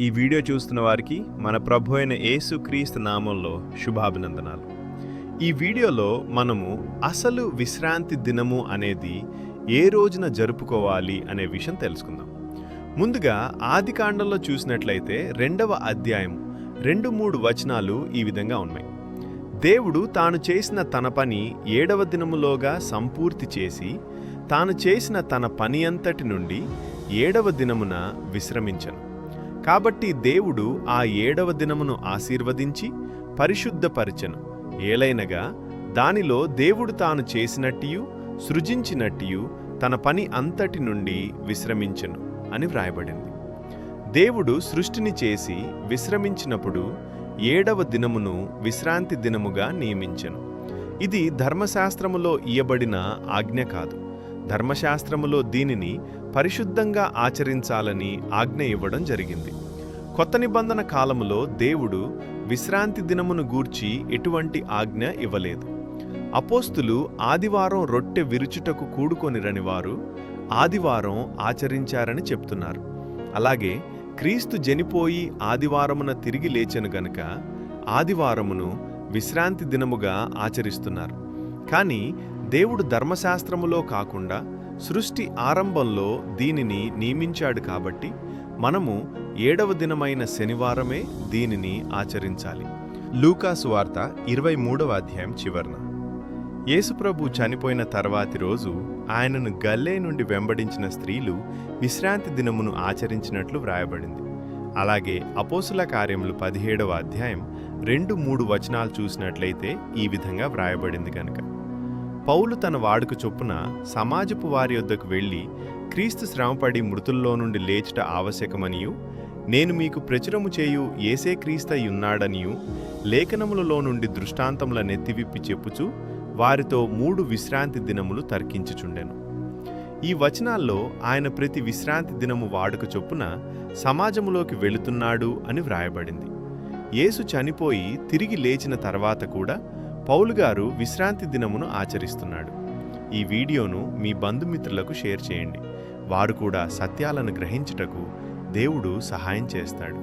ఈ వీడియో చూస్తున్న వారికి మన ప్రభు అయిన యేసు క్రీస్తు నామంలో శుభాభినందనాలు. ఈ వీడియోలో మనము అసలు విశ్రాంతి దినము అనేది ఏ రోజున జరుపుకోవాలి అనే విషయం తెలుసుకుందాం. ముందుగా ఆది కాండంలో చూసినట్లయితే రెండవ అధ్యాయం రెండు మూడు వచనాలు ఈ విధంగా ఉన్నాయి. దేవుడు తాను చేసిన తన పని ఏడవ దినములోగా సంపూర్తి చేసి తాను చేసిన తన పని అంతటి నుండి ఏడవ దినమున విశ్రమించను. కాబట్టి దేవుడు ఆ ఏడవ దినమును ఆశీర్వదించి పరిశుద్ధపరచెను. ఏలైనగా దానిలో దేవుడు తాను చేసినట్టియు సృజించినట్టియు తన పని అంతటి నుండి విశ్రమించెను అని వ్రాయబడింది. దేవుడు సృష్టిని చేసి విశ్రమించినప్పుడు ఏడవ దినమును విశ్రాంతి దినముగా నియమించెను. ఇది ధర్మశాస్త్రములో ఇయ్యబడిన ఆజ్ఞ కాదు. ధర్మశాస్త్రములో దీనిని పరిశుద్ధంగా ఆచరించాలని ఆజ్ఞ ఇవ్వడం జరిగింది. కొత్త నిబంధన కాలములో దేవుడు విశ్రాంతి దినమును గూర్చి ఎటువంటి ఆజ్ఞ ఇవ్వలేదు. అపోస్తులు ఆదివారం రొట్టె విరుచుటకు కూడుకొనిరని వారు ఆదివారం ఆచరించారని చెప్తున్నారు. అలాగే క్రీస్తు జనిపోయి ఆదివారమున తిరిగి లేచెను గనుక ఆదివారమును విశ్రాంతి దినముగా ఆచరిస్తున్నారు. కానీ దేవుడు ధర్మశాస్త్రములో కాకుండా సృష్టి ఆరంభంలో దీనిని నియమించాడు కాబట్టి మనము ఏడవ దినమైన శనివారమే దీనిని ఆచరించాలి. లూకాసు వార్త ఇరవై మూడవ అధ్యాయం చివరన. యేసుప్రభు చనిపోయిన తర్వాతి రోజు ఆయనను గల్లే నుండి వెంబడించిన స్త్రీలు విశ్రాంతి దినమును ఆచరించినట్లు వ్రాయబడింది. అలాగే అపోసుల కార్యములు పదిహేడవ అధ్యాయం రెండు మూడు వచనాలు చూసినట్లయితే ఈ విధంగా వ్రాయబడింది కనుక పౌలు తన వాడుక చొప్పున సమాజపు వారి యొద్దకు వెళ్ళి క్రీస్తు శ్రమపడి మృతుల్లో నుండి లేచుట ఆవశ్యకమనియు? నేను మీకు ప్రచురము చేయు ఏసే క్రీస్తయున్నాడనియు లేఖనములలో నుండి దృష్టాంతముల నెత్తివిప్పి చెప్పుచు వారితో మూడు విశ్రాంతి దినములు తర్కించుచుండెను. ఈ వచనాల్లో ఆయన ప్రతి విశ్రాంతి దినము వాడుక చొప్పున సమాజములోకి వెళుతున్నాడు అని వ్రాయబడింది. యేసు చనిపోయి తిరిగి లేచిన తర్వాత కూడా పౌలు గారు విశ్రాంతి దినమును ఆచరిస్తున్నాడు. ఈ వీడియోను మీ బంధుమిత్రులకు షేర్ చేయండి. వారు కూడా సత్యాలను గ్రహించుటకు దేవుడు సహాయం చేస్తాడు.